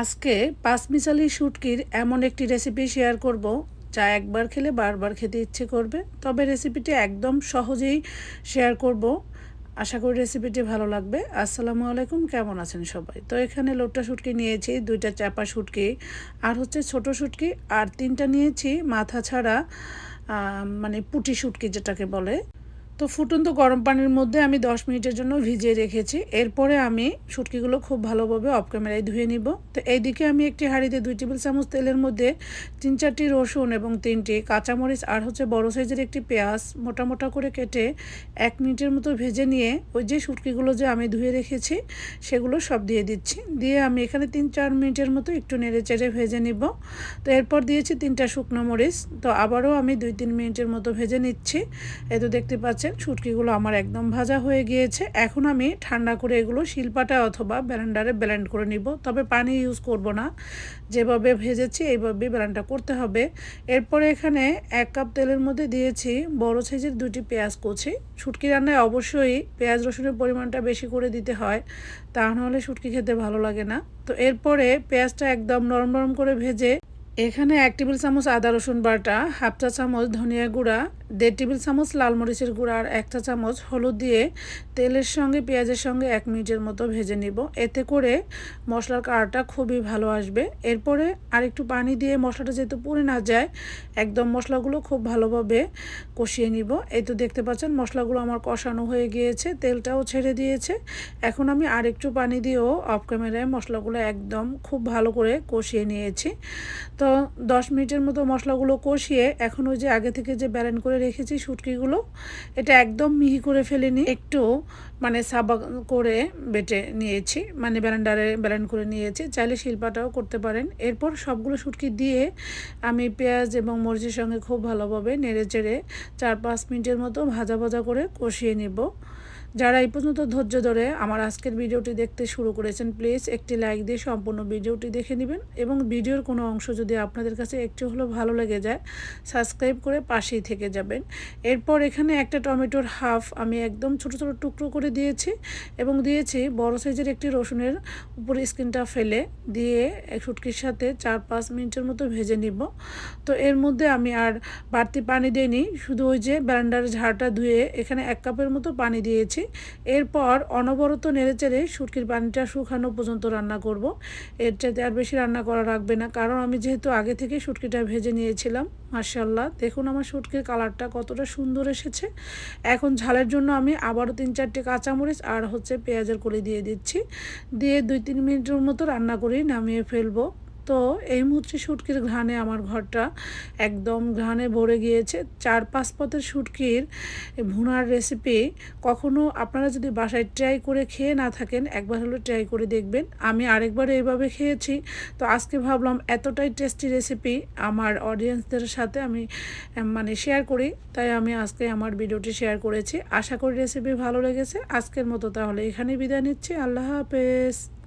আজকে পাঁচমিশালি শুটকির এমন একটি রেসিপি শেয়ার করব, যা একবার খেলে বারবার খেতে ইচ্ছে করবে। তবে রেসিপিটি একদম সহজেই শেয়ার করব। আশা করি রেসিপিটি ভালো লাগবে। আসসালামু আলাইকুম, কেমন আছেন সবাই? তো এখানে লোটটা শুটকি নিয়েছি, দুইটা চাপা শুটকি, আর হচ্ছে ছোট শুটকি, আর তিনটা নিয়েছি মাথা ছাড়া মানে পুটি শুটকি যেটাকে বলে। তো ফুটন্ত গরম পানির মধ্যে আমি দশ মিনিটের জন্য ভিজিয়ে রেখেছি। এরপরে আমি শুটকিগুলো খুব ভালোভাবে অফ ক্যামেরায় ধুয়ে নিব। তো এইদিকে আমি একটি হাঁড়িতে দুই টেবিল চামচ তেলের মধ্যে তিন চারটি রসুন এবং তিনটি কাঁচামরিচ আর হচ্ছে বড় সাইজের একটি পেঁয়াজ মোটা মোটা করে কেটে এক মিনিটের মতো ভেজে নিয়ে ওই যে শুটকিগুলো যে আমি ধুয়ে রেখেছি, সেগুলো সব দিয়ে দিচ্ছি। দিয়ে আমি এখানে তিন চার মিনিটের মতো একটু নেড়ে চেড়ে ভেজে নিব। তো এরপর দিয়েছি তিনটা শুকনো মরিচ। তো আবারও আমি দুই তিন মিনিটের মতো ভেজে নিচ্ছি। এই তো দেখতে পাচ্ছেন শুটকিগুলো আমার একদম ভাজা হয়ে গিয়েছে। এখন আমি ঠান্ডা করে এগুলো শিলপাটা অথবা ব্লেন্ডারে ব্লেন্ড করে নিব। তবে পানি ইউজ করব না। যেভাবে ভেজেছি এইভাবে ব্লেন্ডটা করতে হবে। এরপরে এখানে এক কাপ তেলের মধ্যে দিয়েছি বড় সাইজের দুটি পেঁয়াজ কুচি। শুটকি রান্নায় অবশ্যই পেঁয়াজ রসুনের পরিমাণটা বেশি করে দিতে হয়। তা নাহলে শুটকি খেতে ভালো লাগে না। তো এরপরে পেঁয়াজটা একদম নরম নরম করে ভেজে এখানে এক টেবিল চামচ আদা রসুন বাটা, হাফ চা চামচ ধনিয়া গুঁড়া, দেড় টেবিল চামচ লাল মরিচের গুঁড়া আর একটা চামচ হলুদ দিয়ে তেলের সঙ্গে পেঁয়াজের সঙ্গে এক মিনিটের মতো ভেজে নিব। এতে করে মশলার কালারটা খুবই ভালো আসবে। এরপরে আরেকটু পানি দিয়ে মশলাটা যেহেতু পুড়ে না যায়, একদম মশলাগুলো খুব ভালোভাবে কষিয়ে নিব। এই তো দেখতে পাচ্ছেন মশলাগুলো আমার কষানো হয়ে গিয়েছে, তেলটাও ছেড়ে দিয়েছে। এখন আমি আরেকটু পানি দিয়েও অফ ক্যামেরায় মশলাগুলো একদম খুব ভালো করে কষিয়ে নিয়েছি। তো দশ মিনিটের মতো মশলাগুলো কষিয়ে এখন ওই যে আগে থেকে যে ব্যালেন করে রেখেছি শুটকিগুলো, এটা একদম মিহি করে ফেলিনি, একটু মানে সাবা করে বেটে নিয়েছি মানে ব্যালেন্ডারে ব্যালেন্ড করে নিয়েছি, চাইলে শিল্পাটাও করতে পারেন। এরপর সবগুলো শুটকি দিয়ে আমি পেঁয়াজ এবং মরিচের সঙ্গে খুব ভালোভাবে নেড়ে চেড়ে চার পাঁচ মিনিটের মতো ভাজা ভাজা করে কষিয়ে নিব। যারা এই পর্যন্ত ধৈর্য ধরে আমার আজকের ভিডিওটি দেখতে শুরু করেছেন প্লিজ একটি লাইক দিয়ে সম্পূর্ণ ভিডিওটি দেখে নেবেন এবং ভিডিওর কোনো অংশ যদি আপনাদের কাছে একটু হলেও ভালো লেগে যায় সাবস্ক্রাইব করে পাশেই থেকে যাবেন। এরপর এখানে একটা টমেটোর হাফ আমি একদম ছোট ছোট টুকরো করে দিয়েছি এবং দিয়েছি বড় সাইজের একটি রসুনের উপরে স্কিনটা ফেলে দিয়ে শুটকির সাথে চার পাঁচ মিনিটের মতো ভেজে নিব। তো এর মধ্যে আমি আর বাড়তি পানি দিইনি, শুধু ওই যে ব্যান্ডার ঝাড়টা ধুয়ে এখানে এক কাপের মতো পানি দিয়েছি। এরপর অনবরত নেড়ে চেড়ে শুটকির পানিটা শুকানো পর্যন্ত রান্না করব। এর চাইতে আর বেশি রান্না করা রাখবে না, কারণ আমি যেহেতু আগে থেকে শুটকিটা ভেজে নিয়েছিলাম মার্শাল্লাহ দেখুন আমার শুটকির কালারটা কতটা সুন্দর এসেছে। এখন ঝালের জন্য আমি আবারও তিন চারটে কাঁচামরিচ আর হচ্ছে পেঁয়াজের কলি দিয়ে দিচ্ছি। দিয়ে দুই তিন মিনিটের মতো রান্না করেই নামিয়ে ফেলব। তো এই মুহূর্তে শুটকির ঘ্রাণে আমার ঘরটা একদম ঘ্রাণে ভরে গিয়েছে। চার পাঁচ পথের শুটকির ভুনার রেসিপি কখনো আপনারা যদি বাসায় ট্রাই করে খেয়ে না থাকেন, একবার হলো ট্রাই করে দেখবেন। আমি আরেকবার এইভাবে খেয়েছি। তো আজকে ভাবলাম এতটাই টেস্টি রেসিপি আমার অডিয়েন্সদের সাথে আমি মানে শেয়ার করি। তাই আমি আজকে আমার ভিডিওটি শেয়ার করেছি। আশা করি রেসিপি ভালো লেগেছে। আজকের মতো তাহলে এখানেই বিদায় নিচ্ছি। আল্লাহ হাফেজ।